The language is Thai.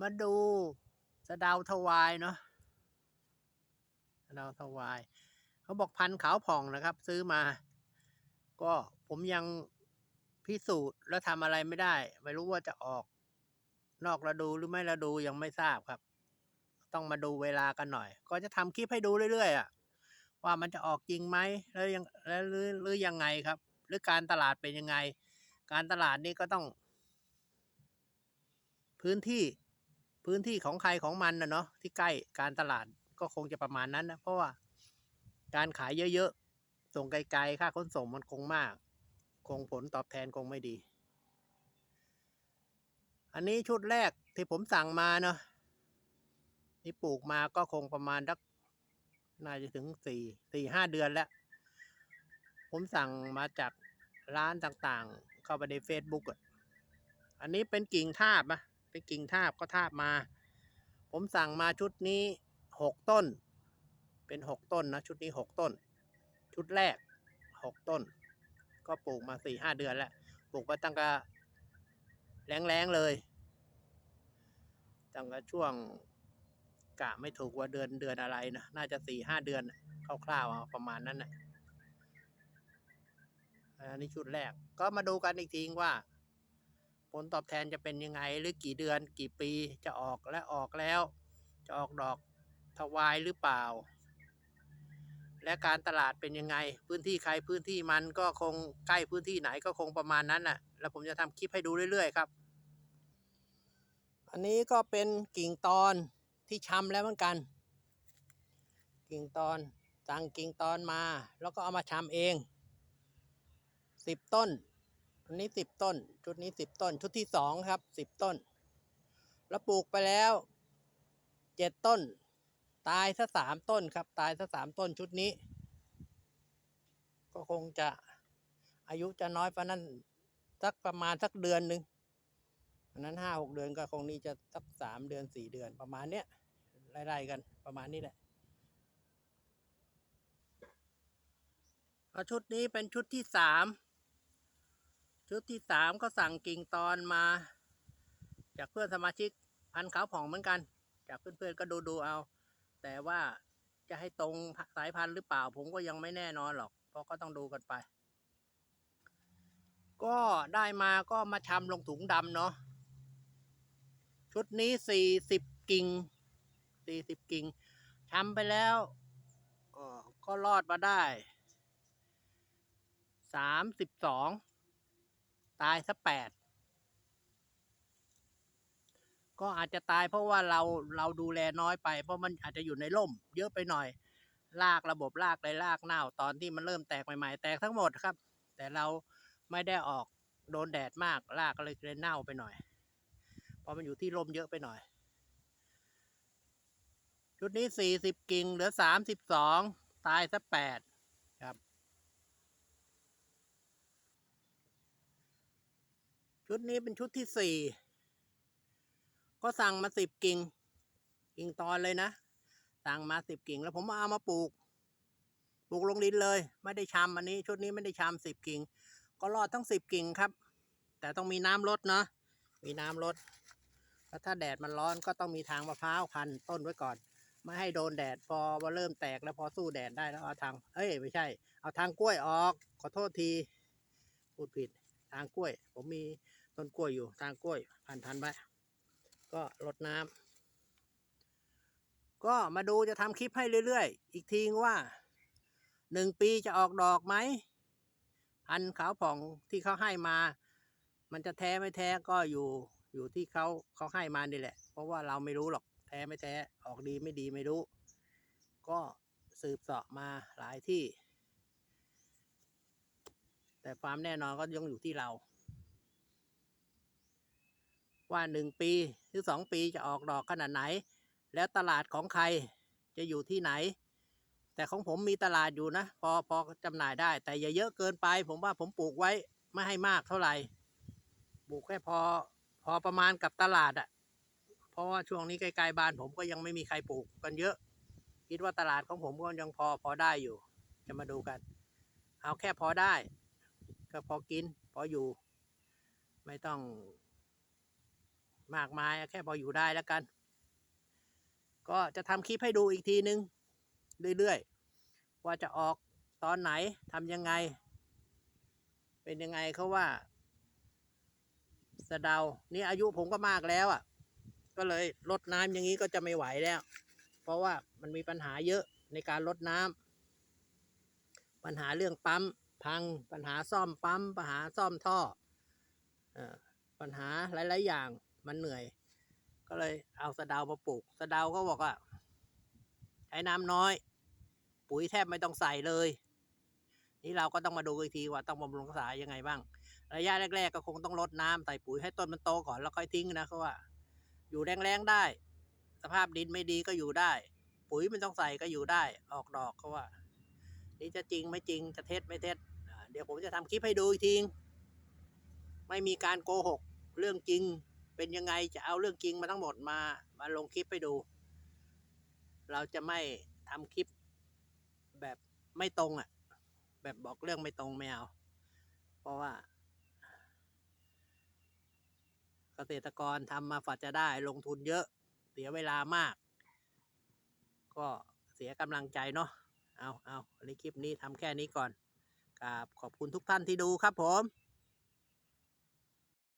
มาดูสะดาวถวายเนาะสะดาวถวาย เขาบอกพันขาวผ่องนะครับ ซื้อมา ก็ผมยังพิสูจน์แล้วทำอะไรไม่ได้ ไม่รู้ว่าจะออก นอกฤดูหรือไม่ฤดูยังไม่ทราบครับ ต้องมาดูเวลากันหน่อย ก็จะทำคลิปให้ดูเรื่อยๆอะว่ามันจะออกจริงไหมแล้วยังแล้วหรือหรือยังไงครับ หรือการตลาดเป็นยังไง การตลาดนี่ก็ต้อง พื้นที่ พื้นที่ของใครของมันนะเนาะที่ใกล้การตลาดก็คงจะประมาณนั้นนะเพราะว่าการขายเยอะๆส่งไกลๆค่าขนส่งมันคงมาก คงผลตอบแทนคงไม่ดี อันนี้ชุดแรกที่ผมสั่งมาเนาะนี่ปลูกมาก็คงประมาณสักน่าจะถึงสี่สี่ห้าเดือนแล้ว ผมสั่งมาจากร้านต่างๆ เข้าไปใน Facebook อะอันนี้เป็นกิ่งทาบนะ เป็นกิ่งทาบก็ทาบมา ผมสั่งมาชุดนี้หกต้น เป็นหกต้นนะชุดนี้หกต้น ชุดแรกหกต้น ก็ปลูกมาสี่ห้าเดือนแล้วปลูกมาตั้งแต่แรงๆเลยตั้งแต่ช่วงกะไม่ถูกว่าเดือนเดือนอะไรนะน่าจะสี่ห้าเดือนคร่าวๆประมาณนั้นนะอันนี้ชุดแรกก็มาดูกันอีกทีว่า ผลตอบแทนจะเป็นยังไง หรือกี่เดือนกี่ปีจะออกและออกแล้ว จะออกดอกถวายหรือเปล่า และการตลาดเป็นยังไง พื้นที่ใครพื้นที่มันก็คงใกล้พื้นที่ไหนก็คงประมาณนั้นน่ะ แล้วผมจะทำคลิปให้ดูเรื่อย ๆ ครับ อันนี้ก็เป็นกิ่งตอนที่ชำแล้วเหมือนกัน กิ่งตอนสั่งกิ่งตอนมา แล้วก็เอามาชำเองสิบต้น อันนี้สิบต้น ชุดนี้สิบต้น ชุดที่สองครับสิบต้น แล้วปลูกไปแล้วเจ็ดต้น ตายซะสามต้นครับ ตายซะสามต้นชุดนี้ ก็คงจะอายุจะน้อยกว่านั้นสักประมาณสักเดือนหนึ่งอันนั้นห้าหกเดือนก็คงนี่จะสักสามเดือนสี่เดือนประมาณเนี้ยไล่ๆกันประมาณนี้แหละเอชุดนี้เป็นชุดที่สาม ชุดที่สามก็สั่งกิ่งตอนมา จากเพื่อนสมาชิกพันธุ์ขาวผ่องเหมือนกัน จากเพื่อนๆก็ดูดูๆเอา แต่ว่าจะให้ตรงสายพันธุ์หรือเปล่า ผมก็ยังไม่แน่นอนหรอก เพราะก็ต้องดูกันไป ก็ได้มาก็มาชำลงถุงดำเนาะชุดนี้สี่สิบกิ่งสี่สิบกิ่งชำไปแล้วก็รอดมาได้สามสิบสอง ตายสักแปดก็อาจจะตายเพราะว่าเราเราดูแลน้อยไป เพราะมันอาจจะอยู่ในร่ม เยอะไปหน่อยรากระบบรากเลยรากเน่าตอนที่มันเริ่มแตกใหม่ๆ แตกทั้งหมดครับ แต่เราไม่ได้ออกโดนแดดมากรากก็เลยเลยเน่าไปหน่อยเพราะมันอยู่ที่ร่มเยอะไปหน่อย ชุดนี้สี่สิบกิ่งเหลือสามสิบสองตายสักแปดครับ ชุดนี้เป็นชุดที่สี่ ก็สั่งมาสิบกิ่ง กิ่งตอนเลยนะ สั่งมาสิบกิ่งแล้วผมเอามาปลูก ปลูกลงดินเลย ไม่ได้ชำอันนี้ ชุดนี้ไม่ได้ชำสิบกิ่ง ก็รอดทั้งสิบกิ่งครับ แต่ต้องมีน้ำลดเนาะ มีน้ำลด แล้วถ้าแดดมันร้อนก็ต้องมีทางมะพร้าวพันต้นไว้ก่อน ไม่ให้โดนแดดพอว่าเริ่มแตกแล้วพอสู้แดดได้แล้วเอาทาง เอ้ยไม่ใช่ เอาทางกล้วยออก ขอโทษที พูดผิด ทางกล้วย ผมมี ต้นกล้วยอยู่ทางกล้วยพันพันไว้ก็รดน้ำก็มาดูจะทำคลิปให้เรื่อยๆ อีกทีว่าหนึ่งปีจะออกดอกไหมพันขาวผ่องที่เขาให้มา มันจะแท้ไม่แท้ก็อยู่อยู่ที่เขาเขาให้มานี่แหละ เพราะว่าเราไม่รู้หรอกแท้ไม่แท้ออกดีไม่ดีไม่รู้ ก็สืบเสาะมาหลายที่ แต่ความแน่นอนก็ยังอยู่ที่เรา ว่าหนึ่งปีหรือสองปีจะออกดอกขนาดไหน แล้วตลาดของใครจะอยู่ที่ไหน แต่ของผมมีตลาดอยู่นะ พอพอจำหน่ายได้ แต่อย่าเยอะเกินไป ผมว่าผมปลูกไว้ไม่ให้มากเท่าไหร่ปลูกแค่พอพอประมาณกับตลาดอะ่ะ เพราะว่าช่วงนี้ใกล้ๆบ้านผมก็ยังไม่มีใครปลูกกันเยอะ คิดว่าตลาดของผมก็ยังพอพอได้อยู่ จะมาดูกัน เอาแค่พอได้ ก็พอกิน พออยู่ ไม่ต้อง มากมายแค่พออยู่ได้แล้วกัน ก็จะทำคลิปให้ดูอีกทีนึง เรื่อยๆ ว่าจะออกตอนไหนทำยังไง เป็นยังไงเขาว่าสะเดานี่อายุผมก็มากแล้วอะ ก็เลยลดน้ำอย่างนี้ก็จะไม่ไหวแล้ว เพราะว่ามันมีปัญหาเยอะในการลดน้ำปัญหาเรื่องปั๊มพังปัญหาซ่อมปั๊มปัญหาซ่อมท่อเออปัญหาหลาย ๆ อย่าง มันเหนื่อย ก็เลยเอาสะเดามาปลูกสะเดาก็บอกว่าใช้น้ำน้อย ปุ๋ยแทบไม่ต้องใส่เลย นี่เราก็ต้องมาดูอีกทีว่าต้องบำรุงรักษายังไงบ้าง ระยะแรก ๆ ก็คงต้องลดน้ำใส่ปุ๋ยให้ต้นมันโตก่อนแล้วค่อยทิ้งนะเขาว่า อยู่แรงๆได้ สภาพดินไม่ดีก็อยู่ได้ ปุ๋ยมันต้องใส่ก็อยู่ได้ ออกดอกเขาว่า นี่จะจริงไม่จริงจะเท็จไม่เท็จเดี๋ยวผมจะทำคลิปให้ดูอีกทีไม่มีการโกหก เรื่องจริง เป็นยังไงจะเอาเรื่องจริงมาทั้งหมดมา มาลงคลิปให้ดู เราจะไม่ทำคลิปแบบไม่ตรงอะ แบบบอกเรื่องไม่ตรงไม่เอา เพราะว่า เกษตรกรทำมาฝัดจะได้ลงทุนเยอะ เสียเวลามาก ก็เสียกำลังใจเนาะเอาเอาในคลิปนี้ทำแค่นี้ก่อนกราบขอบคุณทุกท่านที่ดูครับผม